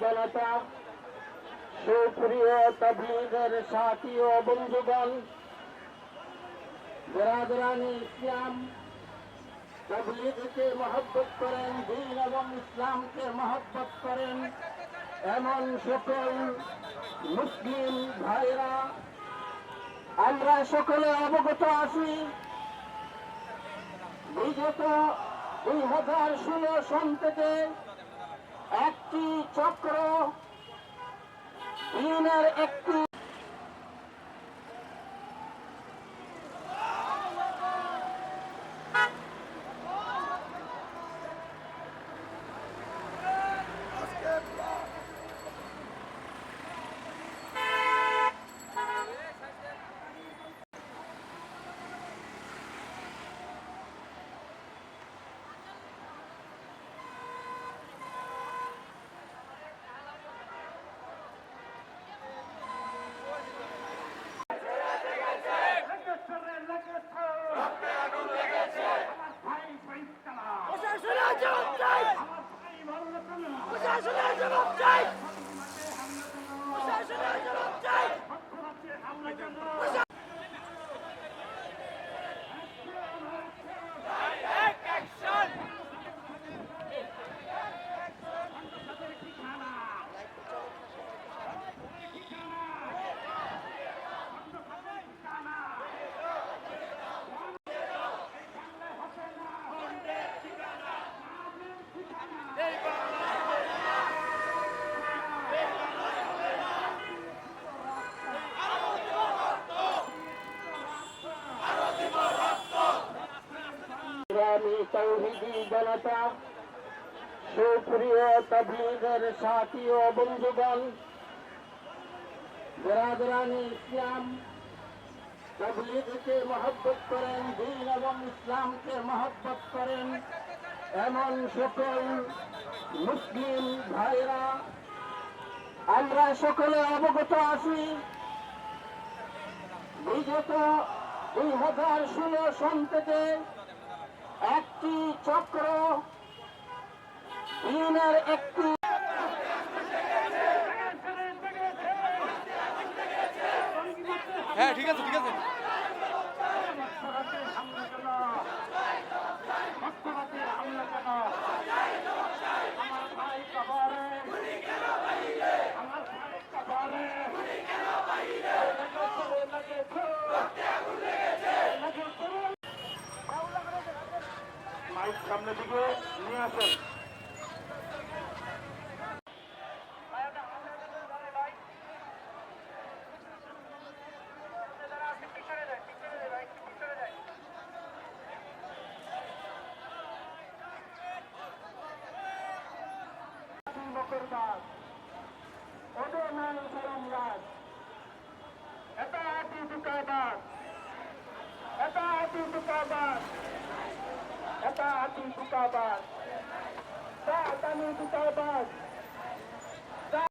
জনতা, সুপ্রিয় তবলিগের সাথী ও বন্ধুগণ বরাদরানি ইসলাম, তবলিগকে মহব্বত করেন, দিন এবং ইসলামকে মহব্বত করেন। এমন সকল মুসলিম ভাইরা, আমরা সকলে অবগত আছি। বিগত দুই হাজার ষোলো সন থেকে একটি চক্র দিনের একটি জবাব চাই। প্রশাসনের জবাব চাই প্রশাসনের জবাব চাই ইসলামী মহব্বত করেন এমন সকল মুসলিম ভাইরা, আমরা সকলে অবগত আছি। বিগত দুই হাজার ষোলো সন থেকে একটি চক্র ইউনের একটি হ্যাঁ ঠিক আছে ঠিক আছে। মাইক সামনে দিকে নিয়ে আসেন। Thank ওদের দুকাবাদ এটা আতি দুকাবাদ